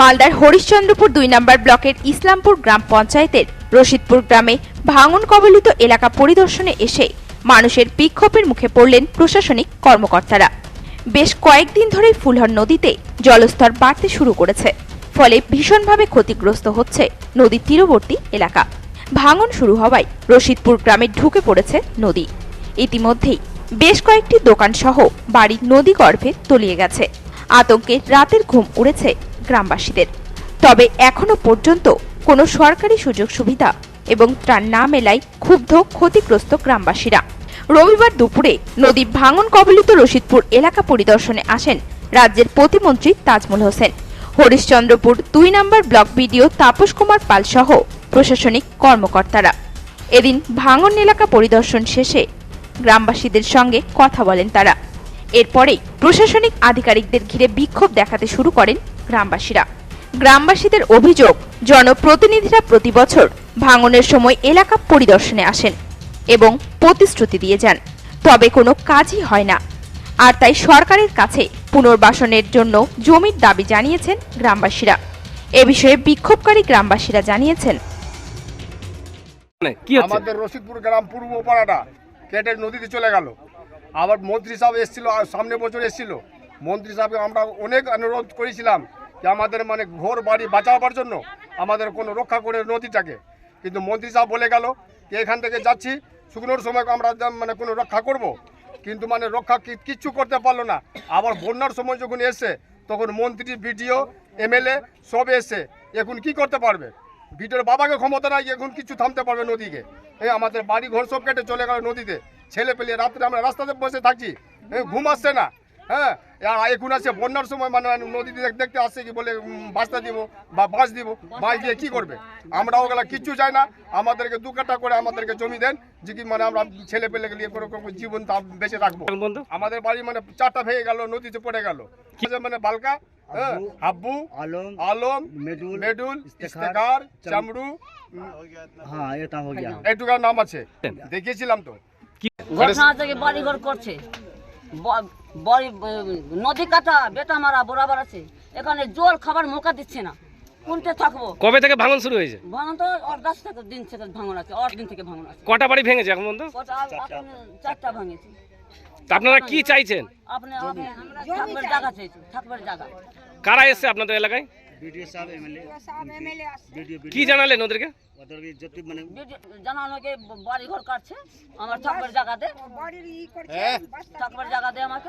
মালদার হরিশ্চন্দ্রপুর দুই নম্বর ব্লকের ইসলামপুর গ্রাম পঞ্চায়েতের রশিদপুর গ্রামে ভাঙন কবলিত এলাকা পরিদর্শনে এসে মানুষের বিক্ষোভের মুখে পড়লেন প্রশাসনিক কর্মকর্তারা। বেশ কয়েকদিন ধরেই ফুলহর নদীতে জলস্তর বাড়তে শুরু করেছে, ফলে ভীষণভাবে ক্ষতিগ্রস্ত হচ্ছে নদীর তীরবর্তী এলাকা। ভাঙন শুরু হওয়ায় রশিদপুর গ্রামে ঢুকে পড়েছে নদী। ইতিমধ্যেই বেশ কয়েকটি দোকানসহ বাড়ি নদী গর্ভে তলিয়ে গেছে। আতঙ্কে রাতের ঘুম উড়েছে গ্রামবাসীদের। তবে এখনও পর্যন্ত কোনো সরকারি সুযোগ সুবিধা এবং ত্রাণ না মেলায় ক্ষুব্ধ ক্ষতিগ্রস্ত গ্রামবাসীরা। রবিবার দুপুরে নদী ভাঙন কবলিত রশিদপুর এলাকা পরিদর্শনে আসেন রাজ্যের প্রতিমন্ত্রী তাজমুল হোসেন। হরিশ্চন্দ্রপুর দুই নম্বর ব্লক বিডিও তাপস কুমার পাল সহ প্রশাসনিক কর্মকর্তারা। এদিন ভাঙন এলাকা পরিদর্শন শেষে গ্রামবাসীদের সঙ্গে কথা বলেন তারা। এরপরেই প্রশাসনিক আধিকারিকদের ঘিরে বিক্ষোভ দেখাতে শুরু করেন গ্রামবাসীরা। গ্রামবাসীদের অভিযোগ জনপ্রতিনিধিরা প্রতি বছর ভাঙনের সময় এলাকা পরিদর্শনে আসেন এবং প্রতিশ্রুতি দিয়ে যান। তবে কোনো কাজই হয় না। আর তাই সরকারের কাছে পুনর্বাসনের জন্য জমির দাবি জানিয়েছেন গ্রামবাসীরা। এ বিষয়ে বিক্ষোভকারী গ্রামবাসীরা জানিয়েছেন। মানে কি হচ্ছে? আমাদের রশিদপুর গ্রাম পূর্ব পাড়াটা কেটে নদীতে চলে গেল। আবার মন্ত্রী সাহেব এসেছিল আর সামনে বছর এসেছিল। মন্ত্রী সাহেবকে আমরা অনেক অনুরোধ করেছিলাম যে আমাদের মানে ঘর বাড়ি বাঁচাবার জন্য আমাদের কোনো রক্ষা করে নদীটাকে। কিন্তু মন্ত্রী সাহেব বলে গেল যে এখান থেকে যাচ্ছি, শুকনোর সময় আমরা মানে কোনো রক্ষা করব। কিন্তু মানে রক্ষা কিচ্ছু করতে পারল না। আবার বন্যার সময় যখন এসে, তখন মন্ত্রী বিডিও এমএলএ সব এসে, এখন কি করতে পারবে? ভিতরে বাবাকে ক্ষমতা নাই, এখন কিছু থামতে পারবে নদীকে। এই আমাদের বাড়ি ঘর সব কেটে চলে গেল নদীতে। ছেলে পেলে রাত্রে আমরা রাস্তাতে বসে থাকছি ঘুম আসছে না। হ্যাঁ আর এখন আছে বন্যার সময় মানে নদী দেখতে আসছে কি বলে বাঁচতে দিব বা বাঁশ দিব বাঁশ দিয়ে কি করবে? আমরা ওগুলা কিচ্ছু চাই না আমাদেরকে দু কাটা করে আমাদেরকে জমি দেন যে কি মানে আমরা ছেলে পেলেকে নিয়ে কোনো জীবন বেঁচে রাখব। আমাদের বাড়ি মানে চারটা ভেঙে গেল নদীতে পড়ে গেল। মানে বালকা হ্যাঁ, আব্বু আলম আলম মেডুল মেডুল ইস্তেকার চামড়ু হ্যাঁ এটা হয়ে গেল এটুকার নাম আছে দেখেছিলাম তো। ঘটনা থেকে বাড়িঘর করছে। নদী কাটা বেটা মারা বরাবর আছে। এখানে জল খাবার মোকা দিচ্ছে না। কোনটা থাকব। কবে থেকে ভাঙন শুরু হয়েছে? ভাঙন তো অর্ধাশ দশ থেকে দিন থেকে ভাঙন আছে অর্ধ দিন থেকে ভাঙন আছে। কটা বাড়ি ভেঙেছে এখন বন্ধু চারটা। ভাঙেছে। তা আপনারা কি চাইছেন? আপনি আপনি থাকবার জায়গা চাইছেন থাকবার জায়গা। কারা এসছে আপনাদের এলাকায়? সাহেব এমএলএ কি জানালেন ওদেরকে? ওদেরকে যত মানে বাড়ি ঘর কাটছে আমার জায়গাতে। হ্যাঁ, জায়গাতে আমাকে।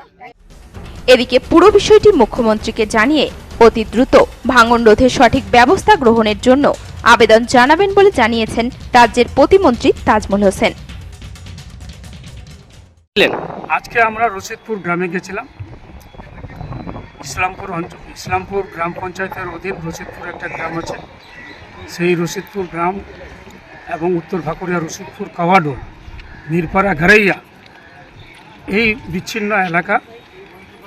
এদিকে পুরো বিষয়টি মুখ্যমন্ত্রীকে জানিয়ে অতি দ্রুত ভাঙন রোধের সঠিক ব্যবস্থা গ্রহণের জন্য আবেদন জানাবেন বলে জানিয়েছেন রাজ্যের প্রতিমন্ত্রী তাজমুল হোসেন। আজকে আমরা রশিদপুর গ্রামে গেছিলাম। ইসলামপুর অঞ্চল, ইসলামপুর গ্রাম পঞ্চায়েতের অধীন রশিদপুর একটা গ্রাম আছে। সেই রশিদপুর গ্রাম এবং উত্তর ভাকুরিয়া রশিদপুর কাওয়াডোর নিরপাড়া ঘারাইয়া এই বিচ্ছিন্ন এলাকা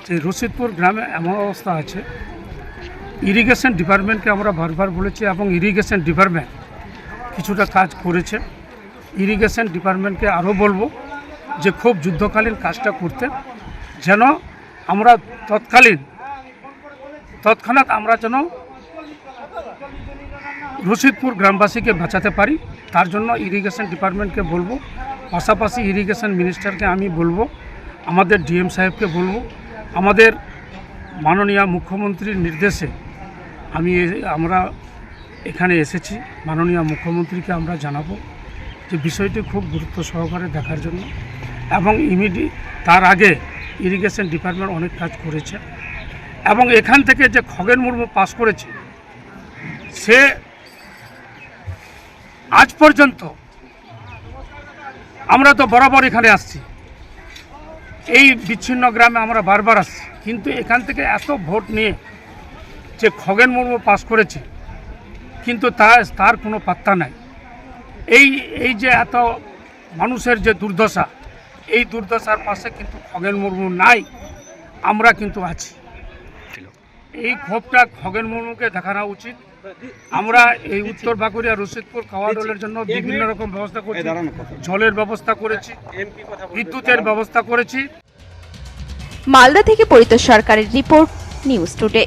যে রশিদপুর গ্রামে এমন অবস্থা আছে। ইরিগেশন ডিপার্টমেন্টকে আমরা বারবার বলেছি এবং ইরিগেশন ডিপার্টমেন্ট কিছুটা কাজ করেছে। ইরিগেশন ডিপার্টমেন্টকে আরও বলব যে খুব যুদ্ধকালীন কাজটা করতে যেন আমরা তৎকালীন তৎক্ষণাৎ আমরা যেন রশিদপুর গ্রামবাসীকে বাঁচাতে পারি। তার জন্য ইরিগেশন ডিপার্টমেন্টকে বলব, পাশাপাশি ইরিগেশন মিনিস্টারকে আমি বলব, আমাদের ডিএম সাহেবকে বলব, আমাদের মাননীয় মুখ্যমন্ত্রীর নির্দেশে আমি আমরা এখানে এসেছি। মাননীয় মুখ্যমন্ত্রীকে আমরা জানাব যে বিষয়টি খুব গুরুত্ব সহকারে দেখার জন্য এবং ইমিডি তার আগে ইরিগেশন ডিপার্টমেন্ট অনেক কাজ করেছে। এবং এখান থেকে যে খগেন মুর্মু পাশ করেছে, সে আজ পর্যন্ত আমরা তো বরাবর এখানে আসছি। এই বিচ্ছিন্ন গ্রামে আমরা বারবার আসছি। কিন্তু এখান থেকে এত ভোট নিয়ে যে খগেন মুর্মু পাশ করেছে, কিন্তু তার তার কোনো পাত্তা নাই। এই এই যে এত মানুষের যে দুর্দশা, এই দুর্দশার পাশে কিন্তু খগেন মুর্মু নাই, আমরা কিন্তু আছি। এই ক্ষোভটা খগেন মুর্মুকে দেখানো উচিত। আমরা এই উত্তর বাঁকুড়িয়া রশিদপুর খাওয়া দলের জন্য বিভিন্ন রকম ব্যবস্থা করেছি। জলের ব্যবস্থা করেছি। বিদ্যুতের ব্যবস্থা করেছি। মালদা থেকে পরিত সরকারের রিপোর্ট নিউজ টুডে।